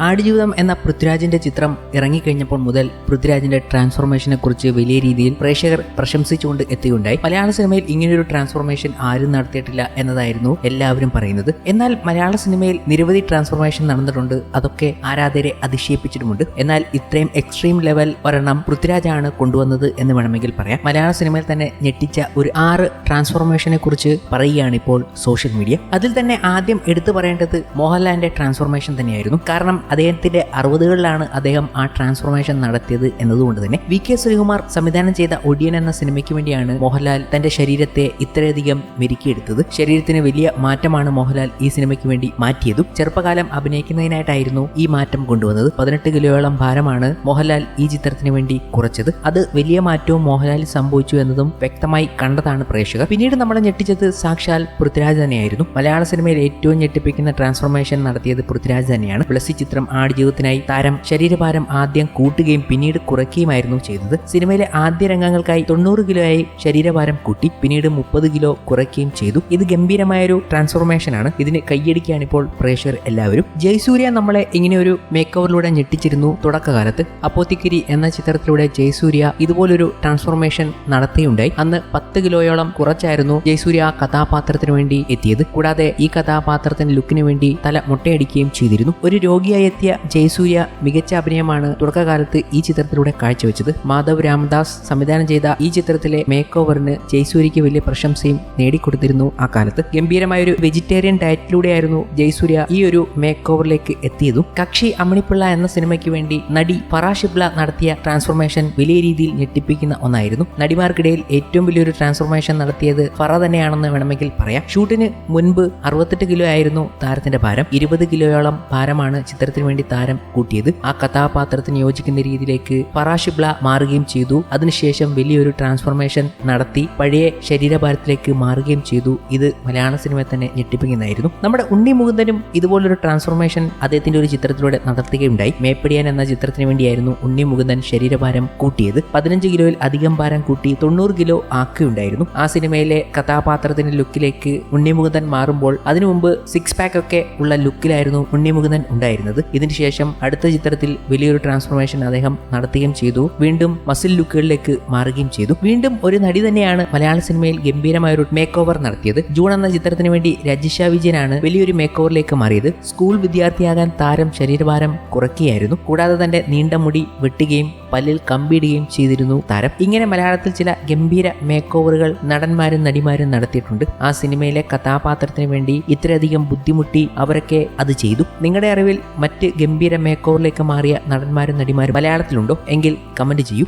ആടുജീവിതം എന്ന പൃഥ്വിരാജിന്റെ ചിത്രം ഇറങ്ങിക്കഴിഞ്ഞപ്പോൾ മുതൽ പൃഥ്വിരാജിന്റെ ട്രാൻസ്ഫോർമേഷനെ കുറിച്ച് വലിയ രീതിയിൽ പ്രേക്ഷകർ പ്രശംസിച്ചുകൊണ്ട് എത്തുകയുണ്ടായി. മലയാള സിനിമയിൽ ഇങ്ങനെയൊരു ട്രാൻസ്ഫോർമേഷൻ ആരും നടത്തിയിട്ടില്ല എന്നതായിരുന്നു എല്ലാവരും പറയുന്നത്. എന്നാൽ മലയാള സിനിമയിൽ നിരവധി ട്രാൻസ്ഫോർമേഷൻ നടന്നിട്ടുണ്ട്. അതൊക്കെ ആരാധകരെ അതിശയിപ്പിച്ചിട്ടുമുണ്ട്. എന്നാൽ ഇത്രയും എക്സ്ട്രീം ലെവൽ ഒരെണ്ണം പൃഥ്വിരാജാണ് കൊണ്ടുവന്നത് എന്ന് വേണമെങ്കിൽ പറയാം. മലയാള സിനിമയിൽ തന്നെ ഞെട്ടിച്ച ഒരു ആറ് ട്രാൻസ്ഫോർമേഷനെ കുറിച്ച് പറയുകയാണ് ഇപ്പോൾ സോഷ്യൽ മീഡിയ അതിൽ തന്നെ ആദ്യം എടുത്തു പറയേണ്ടത് മോഹൻലാലിന്റെ ട്രാൻസ്ഫോർമേഷൻ തന്നെയായിരുന്നു. കാരണം അദ്ദേഹത്തിന്റെ അറുപതുകളിലാണ് അദ്ദേഹം ആ ട്രാൻസ്ഫോർമേഷൻ നടത്തിയത് എന്നതുകൊണ്ട് തന്നെ വി കെ ശ്രീകുമാർ സംവിധാനം ചെയ്ത ഒടിയൻ എന്ന സിനിമയ്ക്ക് വേണ്ടിയാണ് മോഹൻലാൽ തന്റെ ശരീരത്തെ ഇത്രയധികം മെരുക്കിയെടുത്തത്. ശരീരത്തിന് വലിയ മാറ്റമാണ് മോഹൻലാൽ ഈ സിനിമയ്ക്ക് വേണ്ടി മാറ്റിയതും. ചെറുപ്പകാലം അഭിനയിക്കുന്നതിനായിട്ടായിരുന്നു ഈ മാറ്റം കൊണ്ടുവന്നത്. പതിനെട്ട് കിലോയോളം ഭാരമാണ് മോഹൻലാൽ ഈ ചിത്രത്തിന് വേണ്ടി കുറച്ചത്. അത് വലിയ മാറ്റവും മോഹൻലാൽ സംഭവിച്ചു എന്നതും വ്യക്തമായി കണ്ടതാണ് പ്രേക്ഷകർ. പിന്നീട് നമ്മളെ ഞെട്ടിച്ചത് സാക്ഷാൽ പൃഥ്വിരാജ് തന്നെയായിരുന്നു. മലയാള സിനിമയിൽ ഏറ്റവും ഞെട്ടിപ്പിക്കുന്ന ട്രാൻസ്ഫോർമേഷൻ നടത്തിയത് പൃഥ്വിരാജ് തന്നെയാണ്. ബ്ലസ്സി ചിത്രം ആടുജീവിതത്തിനായി താരം ശരീരഭാരം ആദ്യം കൂട്ടുകയും പിന്നീട് കുറയ്ക്കുകയുമായിരുന്നു ചെയ്തത്. സിനിമയിലെ ആദ്യ രംഗങ്ങൾക്കായി തൊണ്ണൂറ് കിലോയായി ശരീരഭാരം കൂട്ടി പിന്നീട് മുപ്പത് കിലോ കുറയ്ക്കുകയും ചെയ്തു. ഇത് ഗംഭീരമായൊരു ട്രാൻസ്ഫോർമേഷൻ ആണ് ഇതിന് കൈയടിക്കുകയാണ് ഇപ്പോൾ പ്രേക്ഷകർ എല്ലാവരും. ജയസൂര്യ നമ്മളെ ഇങ്ങനെ ഒരു മേക്ക് ഓവറിലൂടെ ഞെട്ടിച്ചിരുന്നു തുടക്കകാലത്ത്. അപ്പോത്തിക്കിരി എന്ന ചിത്രത്തിലൂടെ ജയസൂര്യ ഇതുപോലൊരു ട്രാൻസ്ഫോർമേഷൻ നടത്തിയുണ്ടായി. അന്ന് പത്ത് കിലോയോളം കുറച്ചായിരുന്നു ജയസൂര്യ ആ കഥാപാത്രത്തിന് വേണ്ടി എത്തിയത്. കൂടാതെ ഈ കഥാപാത്രത്തിന്റെ ലുക്കിന് വേണ്ടി തല മുട്ടയടിക്കുകയും ചെയ്തിരുന്നു. ഒരു രോഗിയായി എത്തിയ ജയസൂര്യ മികച്ച അഭിനയമാണ് തുടക്കകാലത്ത് ഈ ചിത്രത്തിലൂടെ കാഴ്ചവെച്ചത്. മാധവ് രാമദാസ് സംവിധാനം ചെയ്ത ഈ ചിത്രത്തിലെ മേക്ക് ഓവറിന് ജയസൂര്യയ്ക്ക് വലിയ പ്രശംസയും നേടിക്കൊടുത്തിരുന്നു ആ കാലത്ത്. ഗംഭീരമായ ഒരു വെജിറ്റേറിയൻ ഡയറ്റിലൂടെയായിരുന്നു ജയസൂര്യ ഈ ഒരു മേക്ക് ഓവറിലേക്ക് എത്തിയതും. കക്ഷി അമ്മിണിപ്പിള്ള എന്ന സിനിമയ്ക്ക് വേണ്ടി നടി പറാഷിബ്ല നടത്തിയ ട്രാൻസ്ഫോർമേഷൻ വലിയ രീതിയിൽ ഞെട്ടിപ്പിക്കുന്ന ഒന്നായിരുന്നു. നടിമാർക്കിടയിൽ ഏറ്റവും വലിയൊരു ട്രാൻസ്ഫോർമേഷൻ നടത്തിയത് ഫറ തന്നെയാണെന്ന് വേണമെങ്കിൽ പറയാം. ഷൂട്ടിന് മുൻപ് അറുപത്തെട്ട് കിലോ ആയിരുന്നു താരത്തിന്റെ ഭാരം. ഇരുപത് കിലോയോളം ഭാരമാണ് ചിത്രത്തിന് വേണ്ടി താരം കൂട്ടിയത്. ആ കഥാപാത്രത്തിന് യോജിക്കുന്ന രീതിയിലേക്ക് പറാഷിബ്ല മാറുകയും ചെയ്തു. അതിനുശേഷം വലിയൊരു ട്രാൻസ്ഫോർമേഷൻ നടത്തി. പഴയ ശരീരഭാരത്തിലേക്ക് മാറുകയും ചെയ്തു. ഇത് മലയാള സിനിമയെ തന്നെ ഞെട്ടിപ്പിക്കുന്നതായിരുന്നു. നമ്മുടെ ഉണ്ണി മുകുന്ദനും ഇതുപോലൊരു ട്രാൻസ്ഫോർമേഷൻ അദ്ദേഹത്തിന്റെ ഒരു ചിത്രത്തിലൂടെ നടത്തുകയുണ്ടായി. മേപ്പടിയാൻ എന്ന ചിത്രത്തിന് വേണ്ടിയായിരുന്നു ഉണ്ണി മുകുന്ദൻ ശരീരഭാരം കൂട്ടിയത്. പതിനഞ്ച് കിലോയിൽ അധികം ഭാരം കൂട്ടി തൊണ്ണൂറ് കിലോ ആക്കുകയുണ്ടായിരുന്നു. ആ സിനിമയിലെ കഥാപാത്രത്തിന്റെ ലുക്കിലേക്ക് ഉണ്ണി മുകുന്ദൻ മാറുമ്പോൾ അതിനു മുമ്പ് സിക്സ് പാക്ക് ഒക്കെ ഉള്ള ലുക്കിലായിരുന്നു ഉണ്ണി മുകുന്ദൻ ഉണ്ടായിരുന്നത്. ഇതിനുശേഷം അടുത്ത ചിത്രത്തിൽ വലിയൊരു ട്രാൻസ്ഫോർമേഷൻ അദ്ദേഹം നടത്തുകയും ചെയ്തു. വീണ്ടും മസിൽ ലുക്കുകളിലേക്ക് മാറുകയും ചെയ്തു. വീണ്ടും ഒരു നടി തന്നെയാണ് മലയാള സിനിമയിൽ ഗംഭീരമായ ഒരു മേക്ക് ഓവർ നടത്തിയത്. ജൂൺ എന്ന ചിത്രത്തിന് വേണ്ടി രജിഷ വിജയനാണ് വലിയൊരു മേക്ക് ഓവറിലേക്ക് മാറിയത്. സ്കൂൾ വിദ്യാർത്ഥിയാകാൻ താരം ശരീരഭാരം കുറയ്ക്കുകയായിരുന്നു. കൂടാതെ തന്റെ നീണ്ട മുടി വെട്ടുകയും പല്ലിൽ കമ്പിയിടുകയും ചെയ്തിരുന്നു താരം. ഇങ്ങനെ മലയാളത്തിൽ ചില ഗംഭീര മേക്ക് ഓവറുകൾ നടന്മാരും നടിമാരും നടത്തിയിട്ടുണ്ട്. ആ സിനിമയിലെ കഥാപാത്രത്തിന് വേണ്ടി ഇത്രയധികം ബുദ്ധിമുട്ടി അവരൊക്കെ അത് ചെയ്തു. നിങ്ങളുടെ അറിവിൽ മറ്റ് ഗംഭീര മേക്കോറിലേക്ക് മാറിയ നടന്മാരും നടിമാരും മലയാളത്തിലുണ്ടോ? എങ്കിൽ കമന്റ് ചെയ്യൂ.